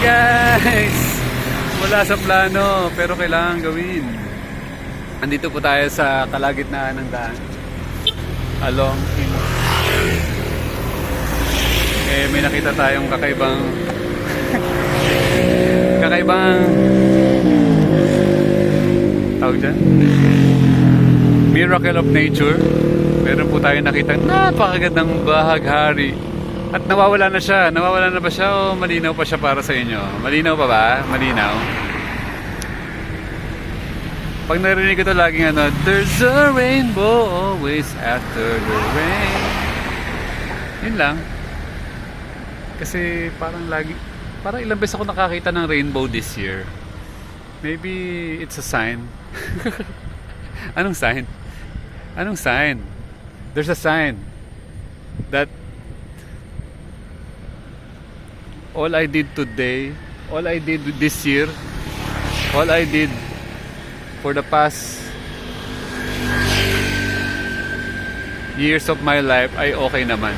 guys! Wala sa plano, pero kailangan gawin. Andito po tayo sa kalagitnaan ng daan. Along in... Eh, may nakita tayong kakaibang... kakaibang... Tawag dyan? Miracle of Nature. Meron po tayo nakita napakagandang bahaghari. At nawawala na siya. Nawawala na ba siya o malinaw pa siya para sa inyo? Malinaw pa ba? Malinaw? Pag narinig ko ito laging ano, There's a rainbow always after the rain. Yun lang. Kasi parang lagi, parang ilang beses ako nakakita ng rainbow this year. Maybe it's a sign. Anong sign? Anong sign? There's a sign that all I did today, all I did this year, all I did for the past years of my life ay okay naman.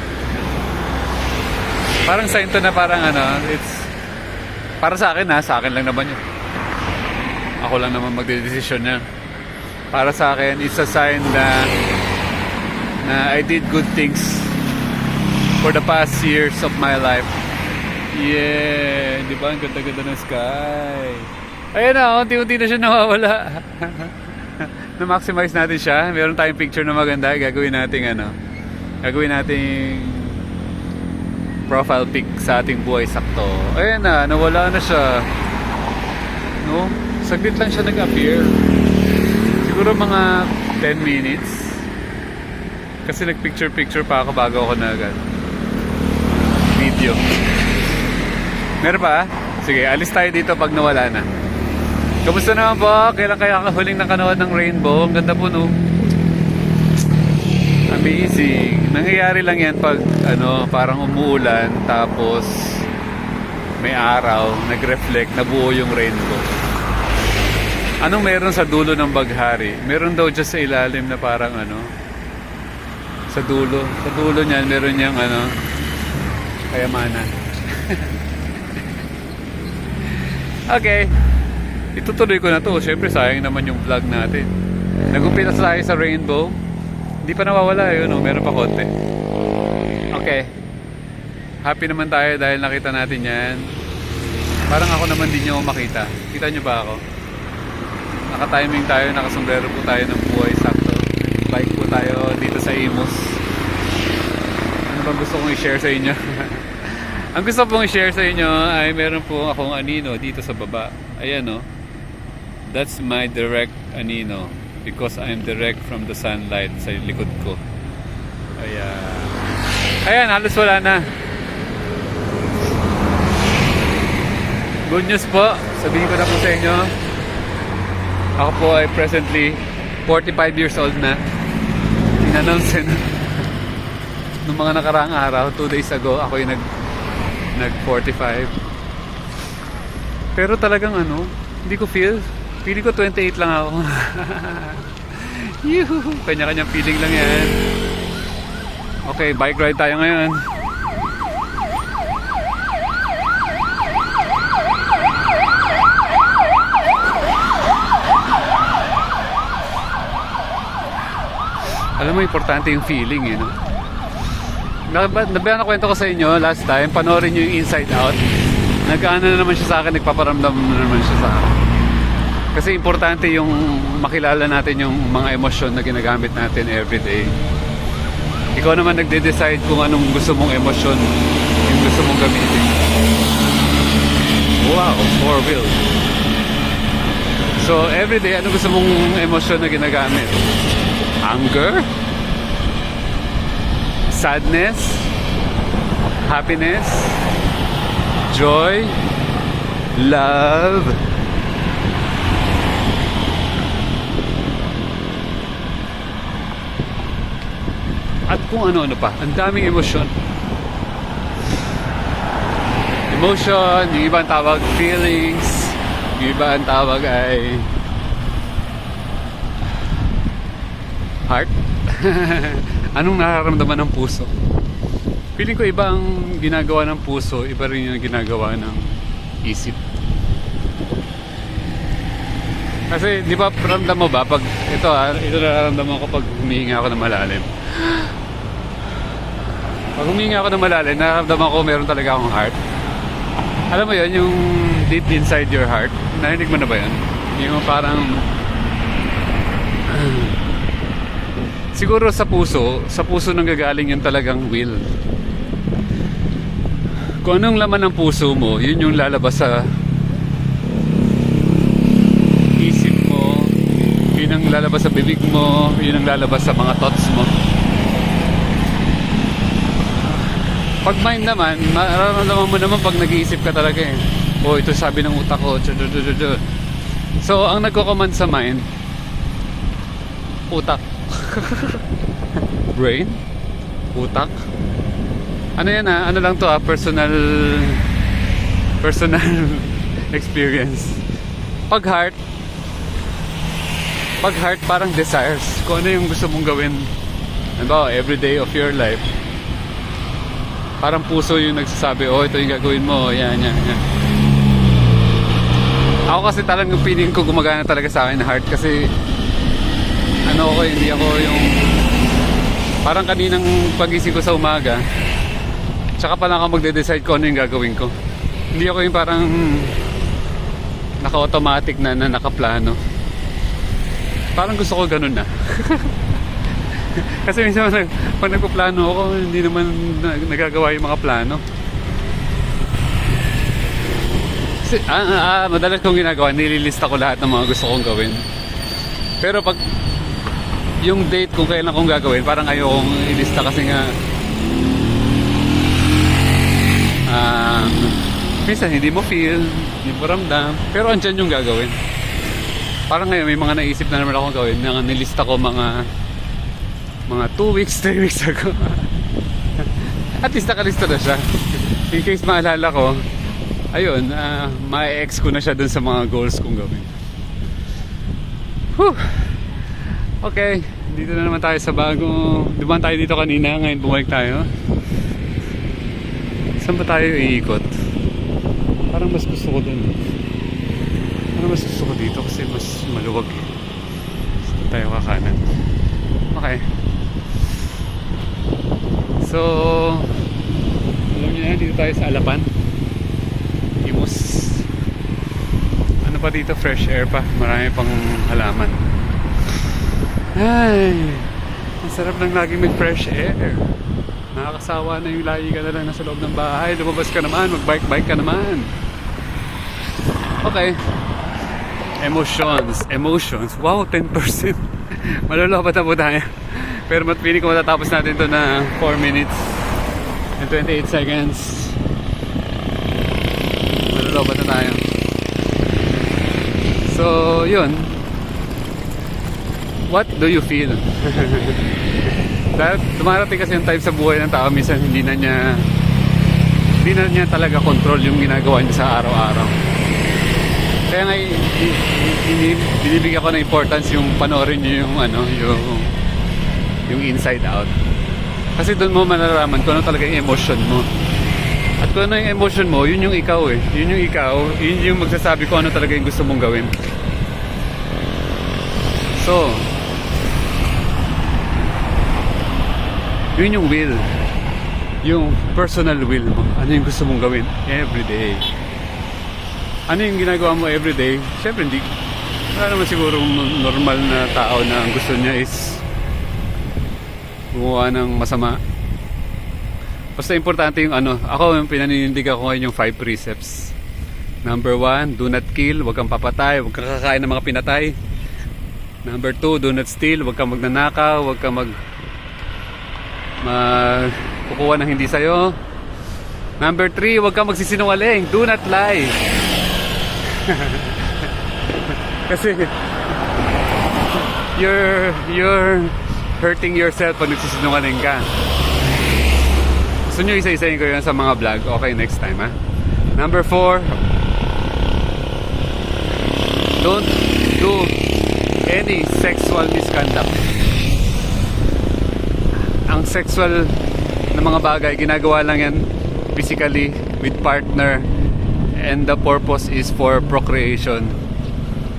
Parang sign to na parang ano, it's para sa akin ha, sa akin lang naman yun. Ako lang naman magdedesisyon niya. Para sa akin, it's a sign na na I did good things for the past years of my life. Yeah, di ba? Ang ganda-ganda ng sky. Ayan na, unti-unti na siya nawawala. Na-maximize natin siya. Meron tayong picture na maganda. Gagawin natin ano. Gagawin nating profile pic sa ating buhay sakto. Ayan na, nawala na siya. No? Saglit lang siya nag-appear. Siguro mga 10 minutes. Kasi nag-picture-picture pa ako bago ako nag ano, video. Meron pa? Sige, alis tayo dito pag nawala na. Kamusta naman po? Kailan kaya huling nakanood ng rainbow? Ang ganda po no. Amazing. Nangyayari lang yan pag ano, parang umuulan tapos may araw, nag-reflect, nabuo yung rainbow. Anong meron sa dulo ng baghari? Meron daw dyan sa ilalim na parang ano, sa dulo. Sa dulo niyan, meron niyang ano, kayamanan. okay. Itutuloy ko na to. Siyempre, sayang naman yung vlog natin. Nagumpita tayo sa rainbow. Hindi pa nawawala yun, no? meron pa konti. Okay. Happy naman tayo dahil nakita natin yan. Parang ako naman din nyo makita. Kita nyo ba ako? Naka-timing tayo, nakasombrero po tayo ng buhay sakto. Bike po tayo dito sa Imus. Ano bang gusto kong i-share sa inyo? Ang gusto pong i-share sa inyo ay meron po akong anino dito sa baba. Ayan no. That's my direct anino because I'm direct from the sunlight sa likod ko. Ayan. Ayan, halos wala na. Good news po. Sabihin ko na po sa inyo. Ako po ay presently 45 years old na. In-announce na. Nung mga nakaraang araw, 2 days ago, ako yung nag, nag 45. Pero talagang ano, hindi ko feel. Feeling ko 28 lang ako. Yuhu! Kanya-kanyang feeling lang yan. Okay, bike ride tayo ngayon. Alam mo, importante yung feeling, eh, no? Nab- Nabiyan na kwento ko sa inyo last time, panoorin nyo yung Inside Out. Nag-ano na naman siya sa akin, nagpaparamdam na naman siya sa akin. Kasi importante yung makilala natin yung mga emosyon na ginagamit natin everyday. Ikaw naman nagde-decide kung anong gusto mong emosyon yung gusto mong gamitin. Wow, four wheel. So, everyday, ano gusto mong emosyon na ginagamit? Anger? Sadness? Happiness? Joy? Love? At kung ano-ano pa. Ang daming emosyon. Emotion, yung iba ang tawag feelings, yung iba ang tawag ay heart. Anong nararamdaman ng puso? Feeling ko iba ang ginagawa ng puso, iba rin yung ginagawa ng isip. Kasi di ba ramdam mo ba pag ito ah, ito nararamdaman ko pag humihinga ako ng malalim. Pag humihinga ako ng malalim, nararamdaman ko meron talaga akong heart. Alam mo yon yung deep inside your heart. Narinig mo na ba yun? Yung parang siguro sa puso, sa puso nang gagaling yung talagang will. Kung anong laman ng puso mo, yun yung lalabas sa isip mo, yun ang lalabas sa bibig mo, yun ang lalabas sa mga thoughts mo. Pag mind naman, mararamdaman mo naman pag nag-iisip ka talaga eh. Oh, ito sabi ng utak ko. So, ang nagko-command sa mind, utak. Brain? Utak? Ano yan ah? Ano lang to ah? Personal... Personal experience. Pag heart, pag heart parang desires. Kung ano yung gusto mong gawin. Ano every day of your life. Parang puso yung nagsasabi, oh, ito yung gagawin mo, yan, yan, yan. Ako kasi talagang feeling ko gumagana talaga sa akin heart kasi ano ako, hindi ako yung parang kaninang pagising ko sa umaga tsaka pa lang ako magde-decide kung ano yung gagawin ko. Hindi ako yung parang naka-automatic na, na nakaplano. Parang gusto ko ganun na. Kasi minsan nag- pag nagpaplano ako, hindi naman na- nagagawa yung mga plano. Kasi, ah, ah, ah, madalas kong ginagawa, nililista ko lahat ng mga gusto kong gawin. Pero pag yung date kung kailan kong gagawin, parang ayokong ilista kasi nga ah minsan hindi mo feel, hindi mo ramdam, pero andyan yung gagawin. Parang ngayon may mga naisip na naman akong gawin na nilista ko mga mga 2 weeks, 3 weeks ago. At least nakalista na siya. In case maalala ko, ayun, uh, ma-ex ko na siya dun sa mga goals kong gawin. Whew. Okay, dito na naman tayo sa bago. Dumaan tayo dito kanina, ngayon bumalik tayo. Saan ba tayo iikot? Parang mas gusto ko dun. Parang mas gusto ko dito kasi mas maluwag eh. Dito tayo kakanan. Okay. So, alam niyo na, dito tayo sa Alapan. Imus. Ano pa dito? Fresh air pa. Marami pang halaman. Ay, ang sarap lang lagi may fresh air. Nakakasawa na yung lagi ka na lang nasa loob ng bahay. Lumabas ka naman, mag-bike-bike ka naman. Okay. Emotions. Emotions. Wow, 10%. Malulobot na po tayo. Pero mat feeling ko matatapos natin to na 4 minutes and 28 seconds. Malulobot na tayo. So, yun. What do you feel? Dahil dumarating kasi yung time sa buhay ng tao, minsan hindi na niya hindi na niya talaga control yung ginagawa niya sa araw-araw. Kaya nga, binibigyan ko ng importance yung panoorin niyo yung ano, yung yung inside out. Kasi doon mo malalaman kung ano talaga yung emotion mo. At kung ano yung emotion mo, yun yung ikaw eh. Yun yung ikaw, yun yung magsasabi kung ano talaga yung gusto mong gawin. So, yun yung will. Yung personal will mo. Ano yung gusto mong gawin every day. Ano yung ginagawa mo every day? Siyempre, hindi. Wala naman siguro normal na tao na ang gusto niya is gumawa ng masama. Basta importante yung ano, ako yung pinaninindigan ko ngayon yung five precepts. Number one, do not kill, huwag kang papatay, huwag kang kakain ng mga pinatay. Number two, do not steal, huwag kang magnanakaw, huwag kang mag mag kukuha ng hindi sa'yo. Number three, huwag kang magsisinungaling, do not lie. Kasi you're you're hurting yourself pag nagsisinungaling ka. Gusto nyo isa-isayin ko yun sa mga vlog? Okay, next time ha. Number four, don't do any sexual misconduct. Sexual na mga bagay, ginagawa lang yan physically with partner and the purpose is for procreation.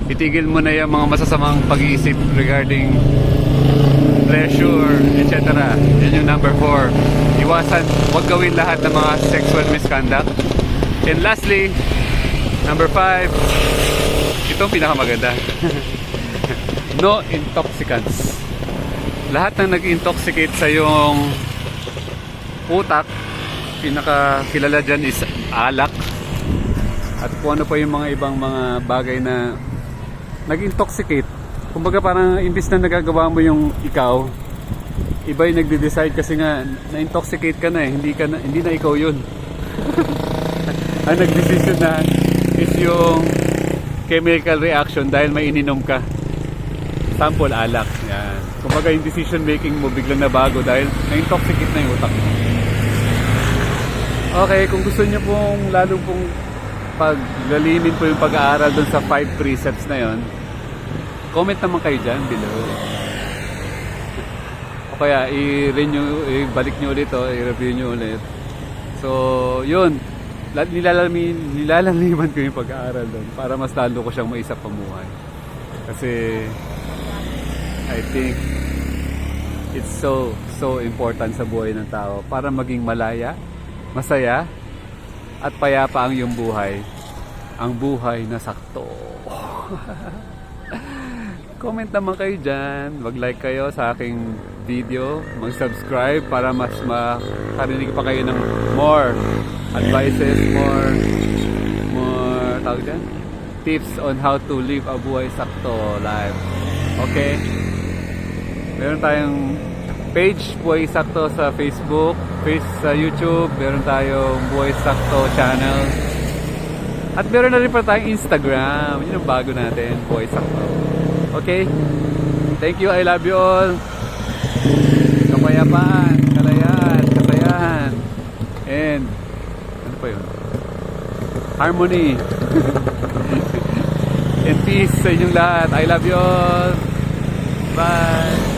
Itigil mo na yung mga masasamang pag-iisip regarding pleasure, etc. Yan yung number 4. Iwasan, huwag gawin lahat ng mga sexual misconduct. And lastly, number 5, ito ang pinakamaganda. no intoxicants. Lahat ng nag-intoxicate sa yung utak, pinakakilala dyan is alak. At kung ano pa yung mga ibang mga bagay na nag-intoxicate. Kumbaga parang imbis na nagagawa mo yung ikaw, iba yung nagde-decide kasi nga na-intoxicate ka na eh, hindi, ka na, hindi na ikaw yun. Ang nag-decision na is yung chemical reaction dahil may ininom ka. Sample alak. Yan. Kumbaga yung decision making mo biglang nabago dahil na-intoxicate na yung utak mo. Okay, kung gusto niyo pong lalo pong paglalimin po yung pag-aaral dun sa 5 precepts na yon, comment naman kayo dyan below. O kaya i-renew, ibalik nyo ulit o, i-review nyo ulit. So, yun. La- Nilalamin, nilalamiman ko yung pag-aaral doon para mas lalo ko siyang maisap pamuhay. Kasi, I think, it's so, so important sa buhay ng tao para maging malaya, masaya, at payapa ang iyong buhay. Ang buhay na sakto. Comment naman kayo dyan. Mag-like kayo sa aking video. Mag-subscribe para mas makarinig pa kayo ng more advices, more more tawag tips on how to live a buhay sakto life. Okay? Meron tayong page Buhay Sakto sa Facebook, face sa YouTube, meron tayong Buhay Sakto channel. At meron na rin pa tayong Instagram. Yun ang bago natin, Buhay Sakto. Okay? Thank you, I love you all. Kapayapaan, kalayaan, kasayahan. And, ano pa yun? Harmony. And peace sa inyong lahat. I love you all. Bye.